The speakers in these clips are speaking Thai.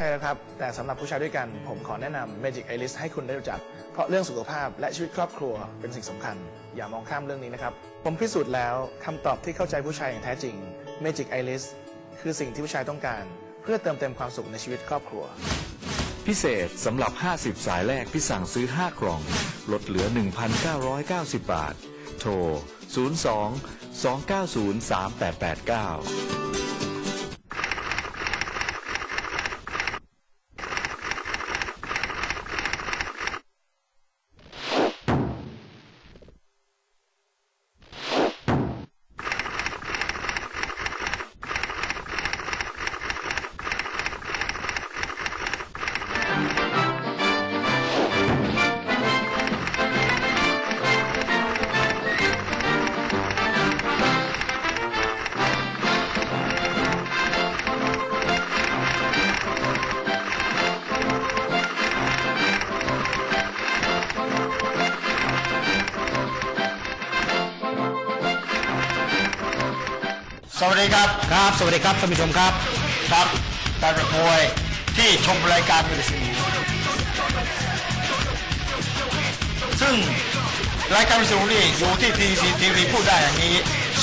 ใช่แล้วครับ แต่สำหรับผู้ชายด้วยกัน ผมขอแนะนำ Magic Iris ให้คุณได้รู้จัก เพราะเรื่องสุขภาพและชีวิตครอบครัวเป็นสิ่งสำคัญ อย่ามองข้ามเรื่องนี้นะครับ ผมพิสูจน์แล้วคำตอบที่เข้าใจผู้ชายอย่างแท้จริง Magic Iris คือสิ่งที่ผู้ชายต้องการ เพื่อเติมเต็มความสุขในชีวิตครอบครัว พิเศษสำหรับ 50 สายแรกที่สั่งซื้อ 5 กล่อง ลดเหลือ 1,990 บาท โทร 02 290 3889 สวัสดีครับครับ สวัสดีครับท่านผู้ชมครับครับการประมวยที่ชมรายการมิวสิกซึ่งรายการมิวสิกนี่อยู่ที่ทีซีทีวีพูดได้อย่างนี้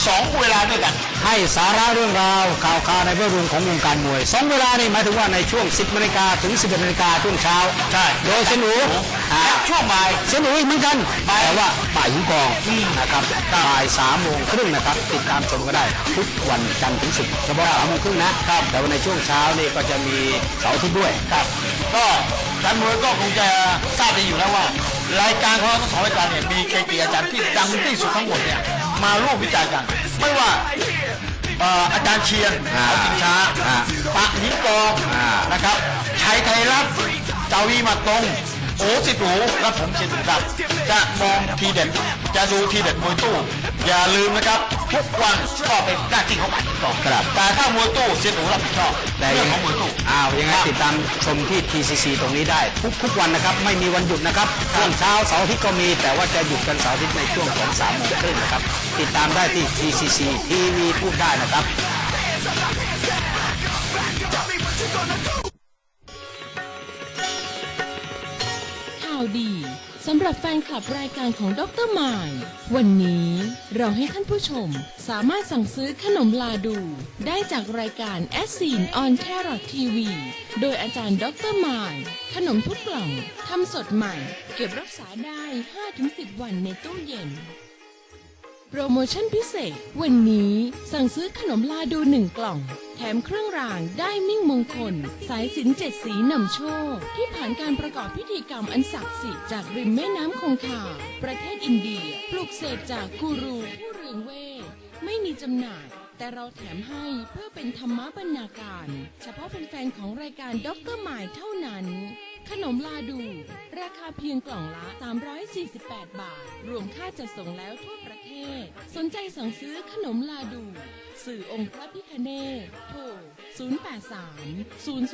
สองเวลาด้วยกัน ให้สาระเรื่องราวข่าวคราวในแวดวงของวงการมวยสองเวลานี่หมายถึงว่าในช่วง 10นาฬิกาถึง 11นาฬิกาช่วงเช้าใช่โดยเซนอูอ่าและช่วงบ่ายเซนอูอีกเหมือนกันบ่ายแต่ว่าบ่ายหิงกองนะครับบ่ายสามโมงครึ่งนะครับติดตามชมก็ได้ทุกวันจันทร์ถึงศุกร์เฉพาะสามโมงครึ่งนะครับแต่ว่าในช่วงเช้านี่ก็จะมีเสาร์อาทิตย์ด้วยครับก็การมวยก็คงจะทราบดีอยู่แล้วว่า รายการของเราทั้งสองรายการเนี่ยมีเกจิอาจารย์ที่ดังที่สุดทั้งหมดเนี่ย มาร่วมวิจัยกัน ไม่ว่าเอ่ออาจารย์เชียนอ่าเขาจิงช้าอ่าปะหินกองอ่านะครับชัยไทยรัฐเจ้าวีมาตรง โอ้สิทธิ์หนูและผมสิทธิ์หนูครับจะมองทีเด็ดจะดูทีเด็ดมวยตู้ อย่าลืมนะครับทุกวันก็เป็นหน้าที่ของปะหินกองครับแต่ถ้ามวยตู้สิทธิ์หนูรับผิดชอบแต่เรื่ยัองของมวยตู้อ้าวยังไงติดตามชมที่ TCC ตรงนี้ได้ ทุกทุกวันนะครับไม่มีวันหยุดนะครับช่วงเช้าเสาร์อาทิตย์ก็มี แต่ว่าจะหยุดกันเสาร์อาทิตย์ในช่วงของสามโมงครึ่งนะครับติดตามได้ที่ TCC ทีวีพูดได้นะครับ ดีสำหรับแฟนคลับรายการของดรมาย วันนี้เราให้ท่านผู้ชมสามารถสั่งซื้อขนมลาดู ได้จากรายการแอสซีนออนแครอททีวีโดยอาจารย์ดรมาย ขนมทุกกล่องทำสดใหม่ เก็บรักษาได้ 5-10 วันในตู้เย็น โปรโมชั่นพิเศษ วันนี้สั่งซื้อขนมลาดูหนึ่งกล่อง แถมเครื่องรางได้มิ่งมงคล สายสินเจ็ดสีนำโชค ที่ผ่านการประกอบพิธีกรรมอันศักดิ์สิทธิ์จากริมแม่น้ำคงคา ประเทศอินเดีย ปลูกเสกจากกูรูผู้เรืองเวทไม่มีจำหน่ายแต่เราแถมให้เพื่อเป็นธรรมบรรณาการ เฉพาะแฟนๆของรายการด็อกเตอร์หมายเท่านั้น ขนมลาดู ราคาเพียงกล่องละ 348 บาท รวมค่าจัดส่งแล้วทั่วประ สนใจสั่งซื้อขนมลาดู สื่อองค์พระพิคเนตโทร 083 000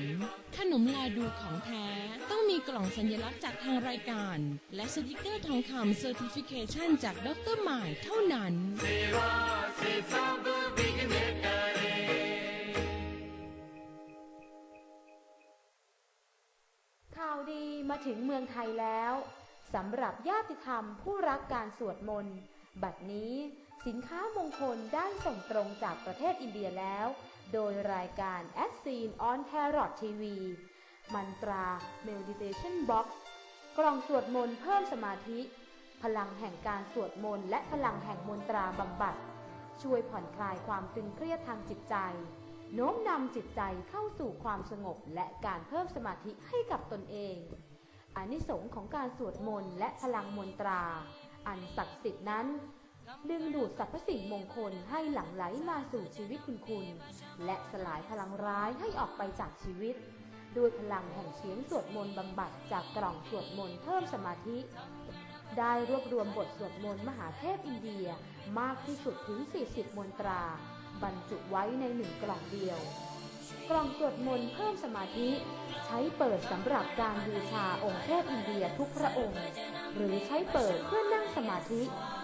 0833 ขนมลาดูของแท้ต้องมีกล่องสัญลักษณ์จากทางรายการ และสติกเกอร์ทองคำเซอร์ติฟิเคชันจากดรหมายเท่านั้น ข่าวดีมาถึงเมืองไทยแล้ว สำหรับญาติธรรมผู้รักการสวดมนต์ บัดนี้สินค้ามงคลได้ส่งตรงจากประเทศอินเดียแล้ว โดยรายการ a s s e e n on Parrot TV มันตรา Meditation Box กล่องสวดมนต์เพิ่มสมาธิ พลังแห่งการสวดมนต์และพลังแห่งมนตราบำบัด ช่วยผ่อนคลายความตึงเครียดทางจิตใจ โน้มนำจิตใจเข้าสู่ความสงบและการเพิ่มสมาธิให้กับตนเอง อานิสงส์ของการสวดมนต์และพลังมนตรา อันศักดิ์สิทธิ์นั้น ดึงดูดสรรพสิ่งมงคลให้หลั่งไหลมาสู่ชีวิตคุณคุณ และสลายพลังร้ายให้ออกไปจากชีวิต ด้วยพลังแห่งเสียงสวดมนต์บำบัดจากกล่องสวดมนต์เพิ่มสมาธิ ได้รวบรวมบทสวดมนต์มหาเทพอินเดียมากที่สุดถึง 40 มนตรา บรรจุไว้ในหนึ่งกล่องเดียว กล่องสวดมนต์เพิ่มสมาธิ ใช้เปิดสำหรับการบูชาองค์เทพอินเดียทุกพระองค์ หรือใช้เปิดเพื่อนั่งสมาธิ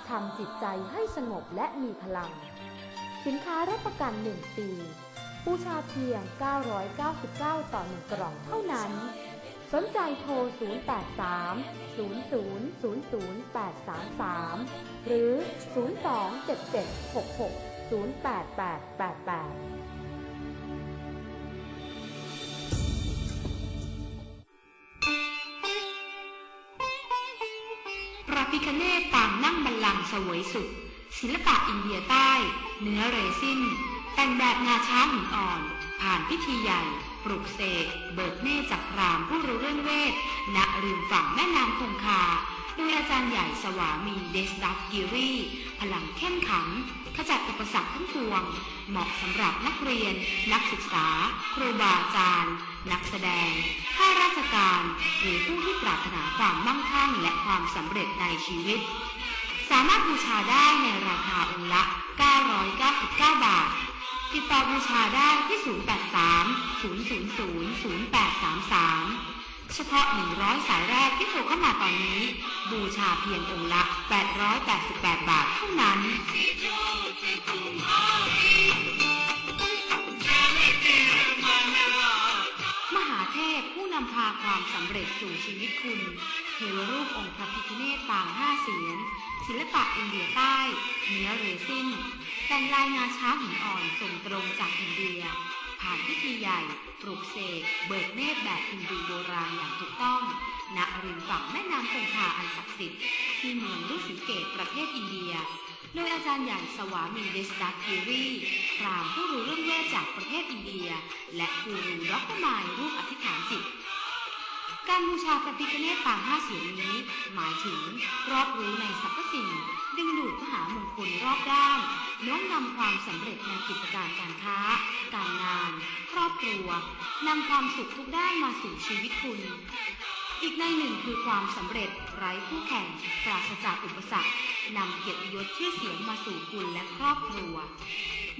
ทำจิตใจให้สงบและมีพลัง สินค้ารับประกัน 1 ปี บูชาเพียง 999 ต่อ 1 กล่องเท่านั้น สนใจโทร 083 0000 833 หรือ 027766 08888 สวยสุข ศิลปะอินเดียใต้ เนื้อเรซินแต่งแบบงาช้างหินอ่อน ผ่านพิธีใหญ่ ปลุกเสกเบิกเนตรจากพรามผู้รู้เรื่องเวทณริมฝั่งแม่น้ำคงคาโดยอาจารย์ใหญ่สวามีเดสดักกิรีพลังเข้มขัง ขจัดอุปสรรคทั้งปวง เหมาะสำหรับนักเรียน นักศึกษา ครูบาอาจารย์ นักแสดงข้าราชการ หรือผู้ที่ปรารถนาความมั่งคั่งและความสำเร็จในชีวิต สามารถบูชาได้ในราคาองค์ละ 999 บาท ติดต่อบูชาได้ที่ 083 000 0833 เฉพาะ 100 สายแรกที่โทรเข้ามาตอนนี้ บูชาเพียงองค์ละ 888 บาทเท่านั้น ความสำเร็จสู่ชีวิตคุณเทวรูปองค์พระพิฆเนศปางห้าเสียน ศิลปะอินเดียใต้ เนื้อเรซินแต่งลายงาช้างหินอ่อนส่งตรงจากอินเดีย ผ่านพิธีใหญ่ปลูกเสกเบิกเนตรแบบอินดูโบราณอย่างถูกต้องณริมฝั่งแม่น้ำคงคาอันศักดิ์สิทธิ์ที่เมืองลุสีเกตประเทศอินเดีย โดยอาจารย์ใหญ่สวามีเดสดักกิรีพรามผู้รู้เรื่องเวทจากประเทศอินเดีย และกูรูดอกไมายรูป การบูชาพระพิฆเนศปางห้าเสียนนี้ หมายถึงรอบรู้ในสรรพสิ่ง ดึงดูดมหามงคลรอบด้านน้อมนำความสำเร็จในกิจการการค้า การงาน ครอบครัวนำความสุขทุกด้านมาสู่ชีวิตคุณ อีกในหนึ่งคือความสำเร็จไร้คู่แข่ง ปราศจากอุปสรรคนำเกียรติยศชื่อเสียงมาสู่คุณและครอบครัว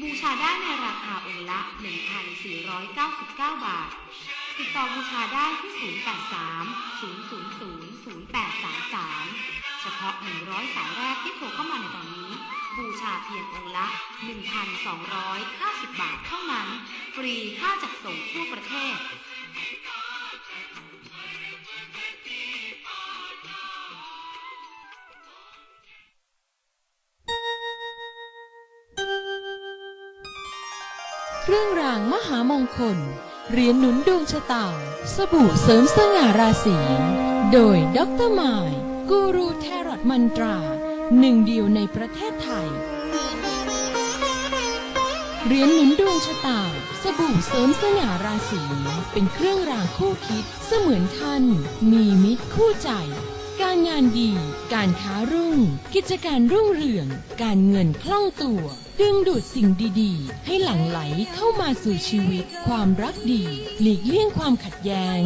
บูชาได้ในราคาองค์ละ 1,499 บาท ติดต่อบูชาได้ที่ 083 000 0833 เฉพาะ 100 สายแรกที่โทรเข้ามาในตอนนี้ บูชาเพียงองค์ละ 1,250 บาทเท่านั้น ฟรีค่าจัดส่งทั่วประเทศเครื่องรางมหามงคล เหรียญหนุนดวงชะตา สบู่เสริมสง่าราศี โดยด็อกเตอร์มายกูรูแทรอตมันตรา หนึ่งเดียวในประเทศไทย เหรียญหนุนดวงชะตา สบู่เสริมสง่าราศี เป็นเครื่องรางคู่คิดเสมือนท่าน มีมิตรคู่ใจ การงานดี การค้ารุ่ง กิจการรุ่งเรือง การเงินคล่องตัว ดึงดูดสิ่งดีๆ ให้หลั่งไหลเข้ามาสู่ชีวิต ความรักดี หลีกเลี่ยงความขัดแย้ง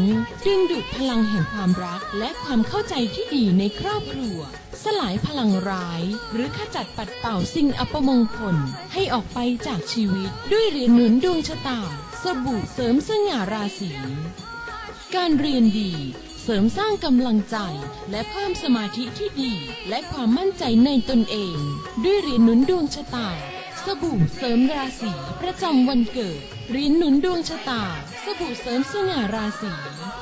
ดึงดูดพลังแห่งความรักและความเข้าใจที่ดีในครอบครัว สลายพลังร้าย หรือขจัดปัดเป่าสิ่งอัปมงคล ให้ออกไปจากชีวิต ด้วยเหรียญหนุนดวงชะตา สบู่เสริมสง่าราศีการเรียนดี ริมสร้างกำลังใจ และเพิ่มสมาธิที่ดี และความมั่นใจในตนเอง ด้วยเหรียญหนุนดวงชะตา สบู่เสริมราศีประจำวันเกิดเหรียญหนุนดวงชะตา สบู่เสริมสง่าราศี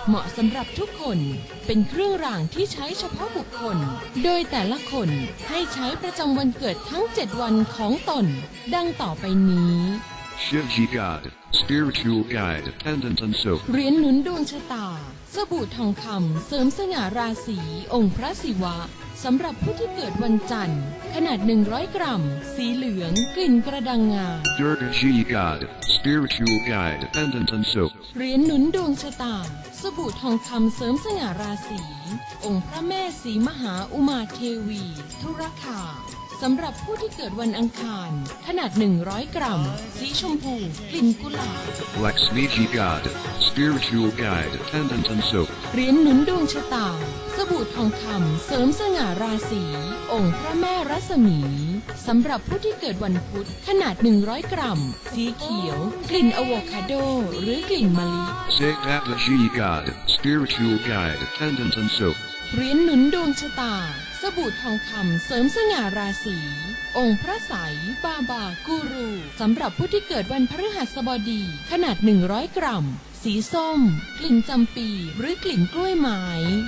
เหมาะสำหรับทุกคนเป็นเครื่องรางที่ใช้เฉพาะบุคคล โดยแต่ละคนให้ใช้ประจำวันเกิดทั้ง 7 วันของตน ดังต่อไปนี้ Shivji God, Spiritual Guide, Pendant and Soap. เหรียญหนุนดวงชะตา สบู่ทองคำเสริมสง่าราศีองค์พระศิวะสำหรับผู้ที่เกิดวันจันทร์ ขนาด 100 กรัม สีเหลือง กลิ่นกระดังงา Durga Ji God, Spiritual Guide, Pendant and Soap. เหรียญหนุนดวงชะตา สบู่ทองคำเสริมสง่าราศีองค์พระแม่สีมหาอุมาเทวีทุรคา สำหรับผู้ที่เกิดวันอังคาร ขนาด 100 กรัม สีชมพู กลิ่นกุหลาบ Lakshmi Ji God, Spiritual Guide, Pendant and Soap. เหรียญหนุนดวงชะตา สบู่ทองคำเสริมสง่าราศี องค์พระแม่รัศมี สำหรับผู้ที่เกิดวันพุธ ขนาด 100 กรัม สีเขียว กลิ่นอะโวคาโด หรือกลิ่นมะลิ Sekdata Ji God, Spiritual Guide, Pendant and Soap. เหรียญหนุนดวงชะตาส บู่ทองคำเสริมสง่าราศี องค์พระไสยบาบากูรูสำหรับผู้ที่เกิดวันพฤหัสบดี ขนาด 100 กรัม สีส้ม กลิ่นจำปีหรือกลิ่นกล้วยไม้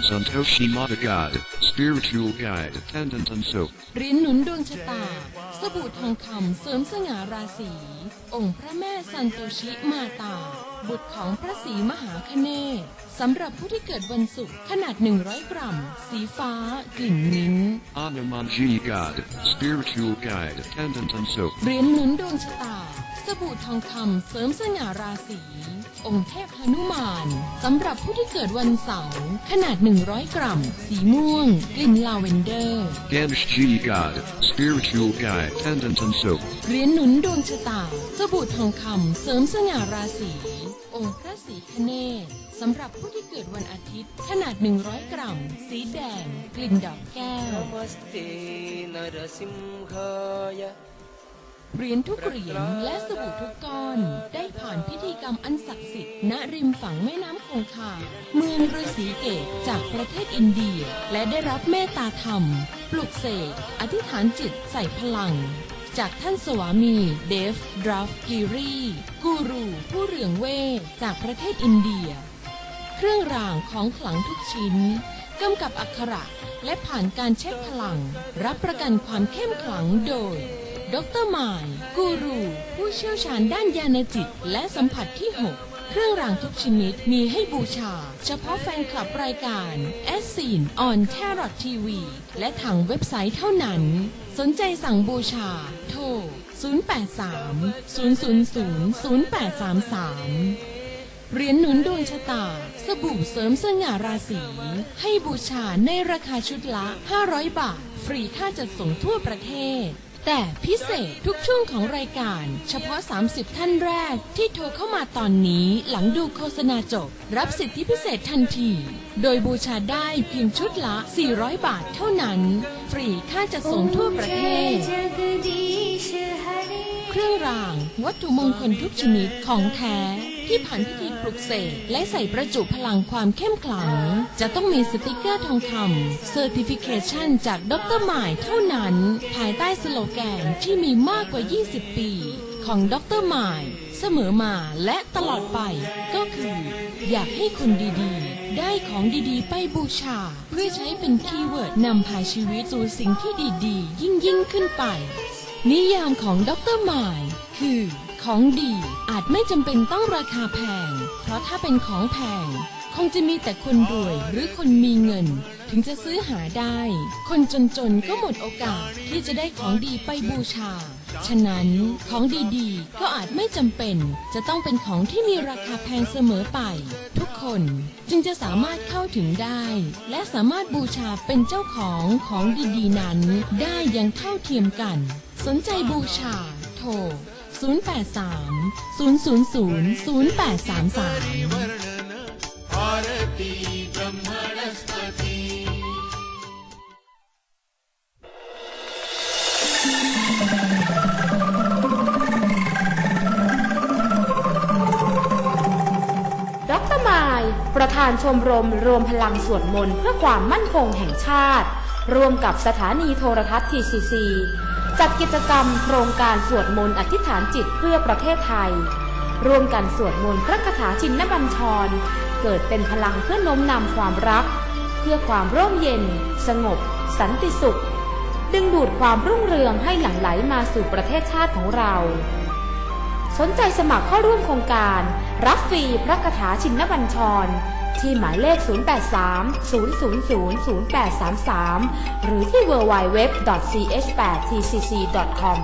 Santoshi Madagad, Spiritual Guide, Attendant and Soap. เหรียญหนุนดวงชะตา สบู่ทองคำเสริมสง่าราศี องค์พระแม่ซันโตชิมาตา บุตรของพระศรีมหาคเนศสำหรับผู้ที่เกิดวันศุกร์ขนาด 100 กรัม สีฟ้า กลิ่นมิ้นท์ Anumanji Gad, Spiritual Guide, Attendant and Soap. เหรียญหนุนดวงชะตาส บู่ทองคำเสริมสง่าราศี องค์เทพหนุมานสำหรับผู้ที่เกิดวันเสาร์ขนาด 100 กรัม สีม่วง กลิ่นลาเวนเดอร์ Ganesh G God Spiritual Guide Pendant and so เรียนหนุนดวงชะตา สบู่ทองคำเสริมสง่าราศีองค์พระศรีคเนศสำหรับผู้ที่เกิดวันอาทิตย์ ขนาด 100 กรัม สีแดง กลิ่นดอกแก้ว เหรียญทุกเหรียญและสบู่ทุกก้อน ได้ผ่านพิธีกรรมอันศักดิ์สิทธิ์ณริมฝั่งแม่น้ำคงคา เมืองฤาษีเกตจากประเทศอินเดีย และได้รับเมตตาธรรม ปลุกเสกอธิษฐานจิตใส่พลัง จากท่านสวามีเดฟดราฟกิรีกูรูผู้เรืองเวทจากประเทศอินเดีย เครื่องรางของขลังทุกชิ้นกำกับอักขระและผ่านการเช็คพลัง รับประกันความเข้มขลังโดย ดรมาย กูรู ผู้เชี่ยวชาญด้านยานจิต และสัมผัสที่ 6 เครื่องรางทุกชนิดมีให้บูชา เฉพาะแฟนคลับรายการ s อ n on t a r o t TV และทางเว็บไซต์เท่านั้น สนใจสั่งบูชา โทร 083 000 0833เหรียญหนุนดวงชะตา สบู่เสริมสง่าราศีให้บูชาในราคาชุดละ 500 บาท ฟรีค่าจัดส่งทั่วประเทศ แต่พิเศษทุกช่วงของรายการ เฉพาะ 30 ท่านแรกที่โทรเข้ามาตอนนี้หลังดูโฆษณาจบ รับสิทธิพิเศษทันที โดยบูชาได้เพียงชุดละ 400 บาทเท่านั้น ฟรีค่าจัดส่งทั่วประเทศ เครื่องรางวัตถุมงคลทุกชนิดของแท้ ที่ผ่านพิธีปลุกเสกและใส่ประจุพลังความเข้มขลัง จะต้องมีสติกเกอร์ทองคำ Certification จากดรหมายเท่านั้น ภายใต้สโลแกนที่มีมากกว่า 20 ปี ของดรหมาย เสมอมาและตลอดไป ก็คือ อยากให้คนดีๆ ได้ของดีๆ ไปบูชา เพื่อใช้เป็นคีย์เวิร์ดนำพาชีวิตสู่สิ่งที่ดีๆ ยิ่งยิ่งๆขึ้นไป นิยามของดรหมายคือ ของดีอาจไม่จำเป็นต้องราคาแพง เพราะถ้าเป็นของแพง คงจะมีแต่คนรวยหรือคนมีเงิน ถึงจะซื้อหาได้ คนจนๆก็หมดโอกาสที่จะได้ของดีไปบูชา ฉะนั้นของดีๆ ก็อาจไม่จำเป็น จะต้องเป็นของที่มีราคาแพงเสมอไป ทุกคนจึงจะสามารถเข้าถึงได้ และสามารถบูชาเป็นเจ้าของของดีๆนั้น ได้อย่างเท่าเทียมกัน สนใจบูชา โทร 083 000 0833ดรมาย ประธานชมรมรวมพลังสวดมนต์เพื่อความมั่นคงแห่งชาติ ร่วมกับสถานีโทรทัศน์ TCC จัดกิจกรรมโครงการสวดมนต์อธิษฐานจิตเพื่อประเทศไทย ร่วมกันสวดมนต์พระคาถาชินนบัญชร เกิดเป็นพลังเพื่อน้มนำความรัก เพื่อความร่มเย็น สงบ สันติสุข ดึงดูดความรุ่งเรืองให้หลั่งไหลมาสู่ประเทศชาติของเรา สนใจสมัครเข้าร่วมโครงการ รับฟรีพระคาถาชินบัญชร ที่หมายเลข 083 000 0833 หรือที่ www.ch8tcc.com